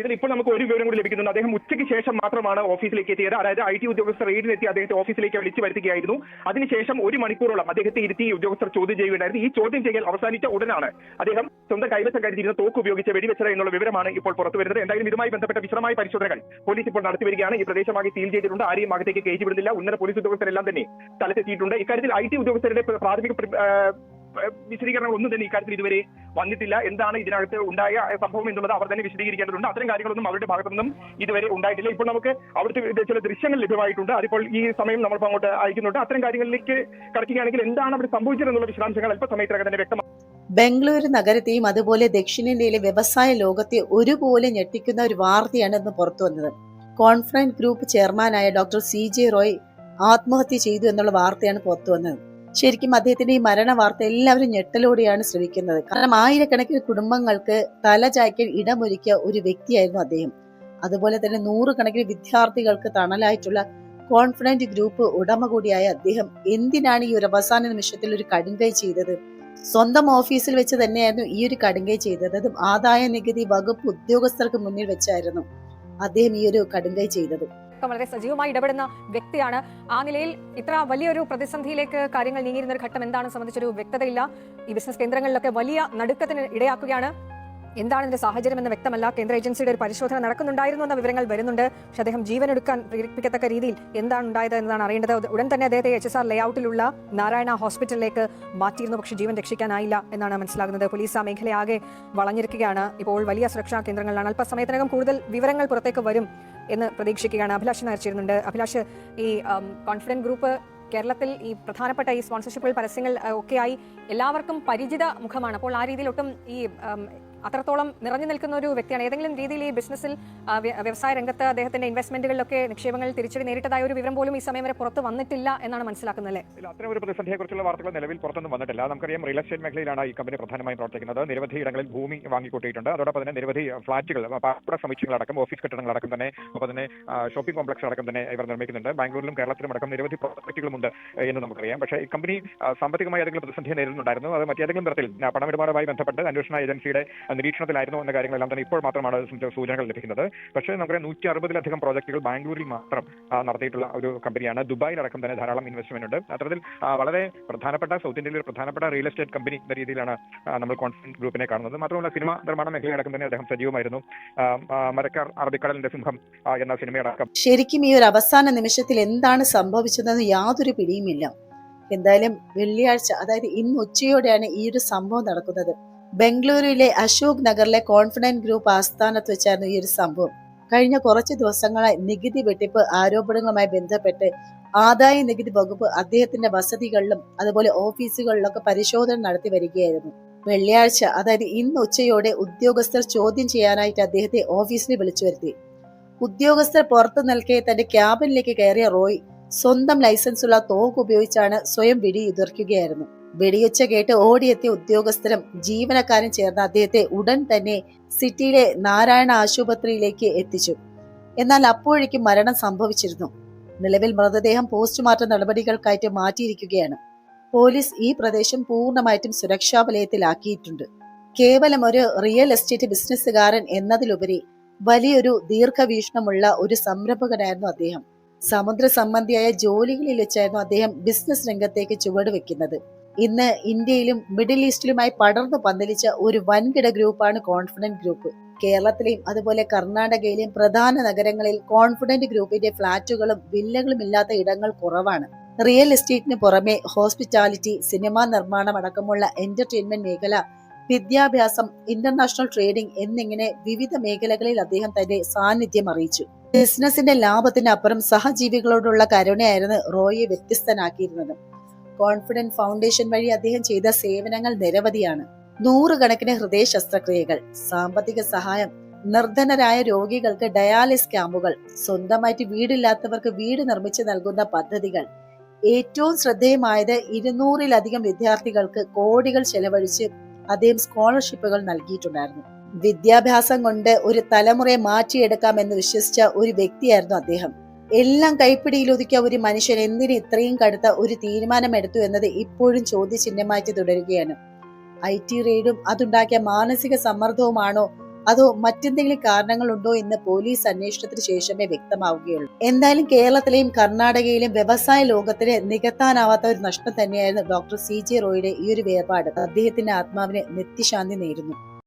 ഇതിൽ ഇപ്പോൾ നമുക്ക് ഒരു വിവരം കൂടി ലഭിക്കുന്നുണ്ട്. അദ്ദേഹം ഉച്ചയ്ക്ക് ശേഷം മാത്രമാണ് ഓഫീസിലേക്ക് എത്തിയത്. അതായത് ഐ ടി ഉദ്യോഗസ്ഥർ റെയ്ഡിനെത്തി അദ്ദേഹത്തെ ഓഫീസിലേക്ക് വിളിച്ചു വരുത്തുകയായിരുന്നു. അതിനുശേഷം ഒരു മണിക്കൂറോളം അദ്ദേഹത്തെ ഇരുത്തി ഉദ്യോഗസ്ഥർ ചോദ്യം ചെയ്യുകയുണ്ടായിരുന്നു. ഈ ചോദ്യം ചെയ്യൽ അവസാനിച്ച ഉടനാണ് അദ്ദേഹം സ്വന്തം കൈവശം കരുതിയിരുന്ന തോക്ക് ഉപയോഗിച്ച് വെടിവെച്ചത് എന്നുള്ള വിവരമാണ് ഇപ്പോൾ പുറത്തു വരുന്നത്. എന്തായാലും ഇതുമായി ബന്ധപ്പെട്ട വിശദമായ പരിശോധനകൾ പോലീസ് ഇപ്പോൾ നടത്തി വരികയാണ് ഈ പ്രദേശമായി സീൽ ചെയ്തിട്ടുണ്ട്. ആരെയും അകത്തേക്ക് കയറ്റി വിടുന്നില്ല. ഉന്നത പോലീസ് ഉദ്യോഗസ്ഥരെല്ലാം തന്നെ സ്ഥലത്തെത്തിയിട്ടുണ്ട്. ഇക്കാര്യത്തിൽ ഐ ടി ഉദ്യോഗസ്ഥരുടെ പ്രാഥമിക വിശദീകരണങ്ങൾ ഒന്നും തന്നെ ഇക്കാര്യത്തിൽ ഇതുവരെ വന്നിട്ടില്ല. എന്താണ് ഇതിനകത്ത് ഉണ്ടായ സംഭവം എന്നുള്ളത് അവർ തന്നെ വിശദീകരിക്കേണ്ടതുണ്ട്. അത്തരം കാര്യങ്ങളൊന്നും അവരുടെ ഭാഗത്തു നിന്നും ഇതുവരെ ഉണ്ടായിട്ടില്ല. ഇപ്പോൾ നമുക്ക് അവിടുത്തെ ചില ദൃശ്യങ്ങൾ ലഭ്യമായിട്ടുണ്ട്. അതിപ്പോൾ ഈ സമയം നമ്മൾ അങ്ങോട്ട് അയക്കുന്നുണ്ട്. അത്തരം കാര്യങ്ങളിലേക്ക് കടക്കുകയാണെങ്കിൽ എന്താണ് അവിടെ സംഭവിച്ചതെന്നുള്ള വിശദാംശങ്ങൾ അല്പസമയത്തിനകം തന്നെ വ്യക്തമാക്കും ബംഗളൂരു നഗരത്തെയും അതുപോലെ ദക്ഷിണേന്ത്യയിലെ വ്യവസായ ലോകത്തെ ഒരുപോലെ ഞെട്ടിക്കുന്ന ഒരു വാർത്തയാണ് ഇന്ന് പുറത്തു വന്നത്. കോൺഫറൻസ് ഗ്രൂപ്പ് ചെയർമാനായ ഡോക്ടർ സി ജെ റോയ് ആത്മഹത്യ ചെയ്തു എന്നുള്ള വാർത്തയാണ് പുറത്തു വന്നത്. ശരിക്കും അദ്ദേഹത്തിന്റെ ഈ മരണ വാർത്ത എല്ലാവരും ഞെട്ടലോടെയാണ് ശ്രമിക്കുന്നത് കാരണം ആയിരക്കണക്കിന് കുടുംബങ്ങൾക്ക് തല ചായ്ക്കാൻ ഇടമൊരുക്കിയ ഒരു വ്യക്തിയായിരുന്നു അദ്ദേഹം. അതുപോലെ തന്നെ നൂറുകണക്കിന് വിദ്യാർത്ഥികൾക്ക് തണലായിട്ടുള്ള കോൺഫിഡന്റ് ഗ്രൂപ്പ് ഉടമ കൂടിയായ അദ്ദേഹം എന്തിനാണ് ഈ ഒരു അവസാന നിമിഷത്തിൽ ഒരു കടുങ്കൈ ചെയ്തത്? സ്വന്തം ഓഫീസിൽ വെച്ച് തന്നെയായിരുന്നു ഈ ഒരു കടുങ്കൈ ചെയ്തത്. അതും ആദായ നികുതി വകുപ്പ് ഉദ്യോഗസ്ഥർക്ക് മുന്നിൽ വെച്ചായിരുന്നു അദ്ദേഹം ഈ ഒരു കടുങ്കൈ ചെയ്തത്. ഒക്കെ വളരെ സജീവമായി ഇടപെടുന്ന വ്യക്തിയാണ്. ആ നിലയിൽ ഇത്ര വലിയൊരു പ്രതിസന്ധിയിലേക്ക് കാര്യങ്ങൾ നീങ്ങിയിരുന്ന ഒരു ഘട്ടം എന്താണെന്ന് സംബന്ധിച്ചൊരു വ്യക്തതയില്ല. ഈ ബിസിനസ് കേന്ദ്രങ്ങളിലൊക്കെ വലിയ നടുക്കത്തിന് ഇടയാക്കുകയാണ്. എന്താണ് ഇതിന്റെ സാഹചര്യം എന്ന് വ്യക്തമല്ല. കേന്ദ്ര ഏജൻസിയുടെ ഒരു പരിശോധന നടക്കുന്നുണ്ടായിരുന്നു എന്ന വിവരങ്ങൾ വരുന്നുണ്ട്. പക്ഷേ അദ്ദേഹം ജീവൻ എടുക്കാൻ പ്രേരിപ്പിക്കത്തക്ക രീതിയിൽ എന്താണ് ഉണ്ടായത് എന്നതാണ് അറിയേണ്ടത്. ഉടൻ തന്നെ അദ്ദേഹത്തെ എച്ച് എസ് ആർ ലേഔട്ടിലുള്ള നാരായണ ഹോസ്പിറ്റലിലേക്ക് മാറ്റിയിരുന്നു. പക്ഷേ ജീവൻ രക്ഷിക്കാനായില്ല എന്നാണ് മനസ്സിലാകുന്നത്. പോലീസ് ആ മേഖലയാകെ വളഞ്ഞിരിക്കുകയാണ്. ഇപ്പോൾ വലിയ സുരക്ഷാ കേന്ദ്രങ്ങളിലാണ് അല്പസമയത്തിനകം കൂടുതൽ വിവരങ്ങൾ പുറത്തേക്ക് വരും എന്ന് പ്രതീക്ഷിക്കുകയാണ്. അഭിലാഷ് നയിച്ചിരുന്നുണ്ട് അഭിലാഷ് ഈ കോൺഫിഡന്റ് ഗ്രൂപ്പ് കേരളത്തിൽ ഈ പ്രധാനപ്പെട്ട ഈ സ്പോൺസർഷിപ്പുകൾ പരസ്യങ്ങൾ ഒക്കെയായി എല്ലാവർക്കും പരിചിത മുഖമാണ്. അപ്പോൾ ആ രീതിയിൽ ഒട്ടും ഈ അത്രത്തോളം നിറഞ്ഞു നിൽക്കുന്ന ഒരു വ്യക്തിയാണ്. ഏതെങ്കിലും രീതിയിൽ ഈ ബിസിനസ്സിൽ വ്യവസായ രംഗത്ത് അദ്ദേഹത്തിന്റെ ഇൻവെസ്റ്റ്മെന്റുകളിലൊക്കെ നിക്ഷേപങ്ങൾ തിരിച്ചടി നേരിട്ടതായ ഒരു വിവരം പോലും ഈ സമയം വരെ പുറത്ത് വന്നിട്ടില്ല എന്നാണ് മനസ്സിലാക്കുന്നത് അല്ലേ അത്തരം ഒരു പ്രതിസന്ധിയെക്കുറിച്ചുള്ള വാർത്തകൾ നിലവിൽ പുറത്തൊന്നും വന്നിട്ടില്ല. നമുക്കറിയാം റിയൽ എസ്റ്റേറ്റ് മേഖലയിലാണ് ഈ കമ്പനി പ്രധാനമായും പ്രവർത്തിക്കുന്നത്. നിരവധി ഇടങ്ങളിൽ ഭൂമി വാങ്ങിക്കൂട്ടിയിട്ടുണ്ട്. അതോടൊപ്പം തന്നെ നിരവധി ഫ്ളാറ്റുകൾ പാർപ്പിട സമുച്ചയങ്ങളടക്കം ഓഫീസ് കെട്ടിടങ്ങളടക്കം തന്നെ ഒപ്പം തന്നെ ഷോപ്പിംഗ് കോംപ്ലക്സ് അടക്കം തന്നെ ഇവർ നിർമ്മിക്കുന്നുണ്ട്. ബാംഗ്ലൂരിലും കേരളത്തിലും അടക്കം നിരവധി പ്രോജക്റ്റുകളുമുണ്ട് എന്ന് നമുക്കറിയാം. പക്ഷേ ഈ കമ്പനി സാമ്പത്തികമായി ഏതെങ്കിലും പ്രതിസന്ധിയെ നേരിടുന്നുണ്ടായിരുന്നു. അത് മറ്റേതെങ്കിലും തരത്തിൽ പണമിടപാടുമായി ബന്ധപ്പെട്ട് അന്വേഷണ ഏജൻസിയുടെ നിരീക്ഷണത്തിലായിരുന്നു എന്ന കാര്യങ്ങളെല്ലാം തന്നെ ഇപ്പോൾ മാത്രമാണ് സൂചനകൾ ലഭിക്കുന്നത്. പക്ഷേ നമുക്കറിയാം നൂറ്റി അറുപതിലധികം പ്രോജക്റ്റുകൾ ബാംഗ്ലൂരിൽ മാത്രം നടത്തിയിട്ടുള്ള ഒരു കമ്പനിയാണ്. ദുബായിൽ അടക്കം തന്നെ ധാരാളം ഇൻവെസ്റ്റ്മെന്റ് ഉണ്ട്. അത്തരത്തിൽ വളരെ പ്രധാനപ്പെട്ട സൗത്ത് ഇന്ത്യയിലെ ഒരു പ്രധാനപ്പെട്ട റിയൽ എസ്റ്റേറ്റ് കമ്പനി എന്ന രീതിയിലാണ് നമ്മൾ കോൺഫിഡൻസ് ഗ്രൂപ്പിനെ കാണുന്നത്. മാത്രമല്ല സിനിമ നിർമ്മാണ മേഖലയടക്കം തന്നെ അദ്ദേഹം സജീവമായിരുന്നു. മരക്കാർ അറബിക്കടലിന്റെ സിംഹം എന്ന സിനിമയടക്കം. ശരിക്കും ഈ ഒരു അവസാന നിമിഷത്തിൽ എന്താണ് സംഭവിച്ചതെന്ന് യാതൊരു പിടിയുമില്ല. എന്തായാലും വെള്ളിയാഴ്ച അതായത് ഇന്ന് ഉച്ചയോടെയാണ് ഈ ഒരു സംഭവം നടക്കുന്നത്. ബംഗളൂരുവിലെ അശോക് നഗറിലെ കോൺഫിഡന്റ് ഗ്രൂപ്പ് ആസ്ഥാനത്ത് വെച്ചായിരുന്നു ഈ ഒരു സംഭവം. കഴിഞ്ഞ കുറച്ച് ദിവസങ്ങളായി നികുതി വെട്ടിപ്പ് ആരോപണങ്ങളുമായി ബന്ധപ്പെട്ട് ആദായ നികുതി വകുപ്പ് അദ്ദേഹത്തിന്റെ വസതികളിലും അതുപോലെ ഓഫീസുകളിലൊക്കെ പരിശോധന നടത്തി വരികയായിരുന്നു. വെള്ളിയാഴ്ച അതായത് ഇന്ന് ഉച്ചയോടെ ഉദ്യോഗസ്ഥർ ചോദ്യം ചെയ്യാനായിട്ട് അദ്ദേഹത്തെ ഓഫീസിൽ വിളിച്ചു വരുത്തി. ഉദ്യോഗസ്ഥർ പുറത്തു നിൽക്കെ തന്റെ ക്യാബിനിലേക്ക് കയറിയ റോയ് സ്വന്തം ലൈസൻസുള്ള തോക്ക് ഉപയോഗിച്ചാണ് സ്വയം വെടിയുതിർക്കുകയായിരുന്നു. വെടിയൊച്ച കേട്ട് ഓടിയെത്തിയ ഉദ്യോഗസ്ഥരും ജീവനക്കാരും ചേർന്ന് അദ്ദേഹത്തെ ഉടൻ തന്നെ സിറ്റിയിലെ നാരായണ ആശുപത്രിയിലേക്ക് എത്തിച്ചു. എന്നാൽ അപ്പോഴേക്കും മരണം സംഭവിച്ചിരുന്നു. നിലവിൽ മൃതദേഹം പോസ്റ്റ്മോർട്ടം നടപടികൾക്കായിട്ട് മാറ്റിയിരിക്കുകയാണ്. പോലീസ് ഈ പ്രദേശം പൂർണമായിട്ടും സുരക്ഷാ വലയത്തിലാക്കിയിട്ടുണ്ട് കേവലം ഒരു റിയൽ എസ്റ്റേറ്റ് ബിസിനസ്സുകാരൻ എന്നതിലുപരി വലിയൊരു ദീർഘവീക്ഷണമുള്ള ഒരു സംരംഭകനായിരുന്നു അദ്ദേഹം. സമുദ്ര സംബന്ധിയായ ജോലികളിൽ വെച്ചായിരുന്നു അദ്ദേഹം ബിസിനസ് രംഗത്തേക്ക് ചുവടുവെക്കുന്നത്. ഇന്ന് ഇന്ത്യയിലും മിഡിൽ ഈസ്റ്റിലുമായി പടർന്നു പന്തലിച്ച ഒരു വൻകിട ഗ്രൂപ്പാണ് കോൺഫിഡന്റ് ഗ്രൂപ്പ്. കേരളത്തിലെയും അതുപോലെ കർണാടകയിലെയും പ്രധാന നഗരങ്ങളിൽ കോൺഫിഡന്റ് ഗ്രൂപ്പിന്റെ ഫ്ളാറ്റുകളും വില്ലകളും ഇല്ലാത്ത ഇടങ്ങൾ കുറവാണ്. റിയൽ എസ്റ്റേറ്റിന് പുറമെ ഹോസ്പിറ്റാലിറ്റി സിനിമാ നിർമ്മാണം അടക്കമുള്ള എന്റർടൈൻമെന്റ് മേഖല വിദ്യാഭ്യാസം ഇന്റർനാഷണൽ ട്രേഡിംഗ് എന്നിങ്ങനെ വിവിധ മേഖലകളിൽ അദ്ദേഹം തന്റെ സാന്നിധ്യം അറിയിച്ചു. ബിസിനസിന്റെ ലാഭത്തിനപ്പുറം സഹജീവികളോടുള്ള കരുണയായിരുന്നു റോയെ വ്യത്യസ്തനാക്കിയിരുന്നത്. കോൺഫിഡന്റ് ഫൗണ്ടേഷൻ വഴി അദ്ദേഹം ചെയ്ത സേവനങ്ങൾ നിരവധിയാണ്. നൂറുകണക്കിന് ഹൃദയ ശസ്ത്രക്രിയകൾ സാമ്പത്തിക സഹായം നിർധനരായ രോഗികൾക്ക് ഡയാലിസ് ക്യാമ്പുകൾ സ്വന്തമായിട്ട് വീടില്ലാത്തവർക്ക് വീട് നിർമ്മിച്ചു നൽകുന്ന പദ്ധതികൾ. ഏറ്റവും ശ്രദ്ധേയമായത് ഇരുന്നൂറിലധികം വിദ്യാർത്ഥികൾക്ക് കോടികൾ ചെലവഴിച്ച് അദ്ദേഹം സ്കോളർഷിപ്പുകൾ നൽകിയിട്ടുണ്ടായിരുന്നു. വിദ്യാഭ്യാസം കൊണ്ട് ഒരു തലമുറയെ മാറ്റിയെടുക്കാമെന്ന് വിശ്വസിച്ച ഒരു വ്യക്തിയായിരുന്നു അദ്ദേഹം. എല്ലാം കൈപ്പിടിയിൽ ഒതുക്കിയ ഒരു മനുഷ്യൻ എന്തിന് ഇത്രയും കടുത്ത ഒരു തീരുമാനമെടുത്തു എന്നത് ഇപ്പോഴും ചോദ്യചിഹ്നമായിട്ട് തുടരുകയാണ്. ഐ ടി റെയ്ഡും അതുണ്ടാക്കിയ മാനസിക സമ്മർദ്ദവുമാണോ? അതോ മറ്റെന്തെങ്കിലും കാരണങ്ങളുണ്ടോ എന്ന് പോലീസ് അന്വേഷണത്തിന് ശേഷമേ വ്യക്തമാവുകയുള്ളൂ. എന്തായാലും കേരളത്തിലെയും കർണാടകയിലെയും വ്യവസായ ലോകത്തിന് നികത്താനാവാത്ത ഒരു നഷ്ടം തന്നെയായിരുന്നു ഡോക്ടർ സി ജെ റോയുടെ ഈ ഒരു വേർപാട്. അദ്ദേഹത്തിന്റെ ആത്മാവിന് നിത്യശാന്തി നേരുന്നു.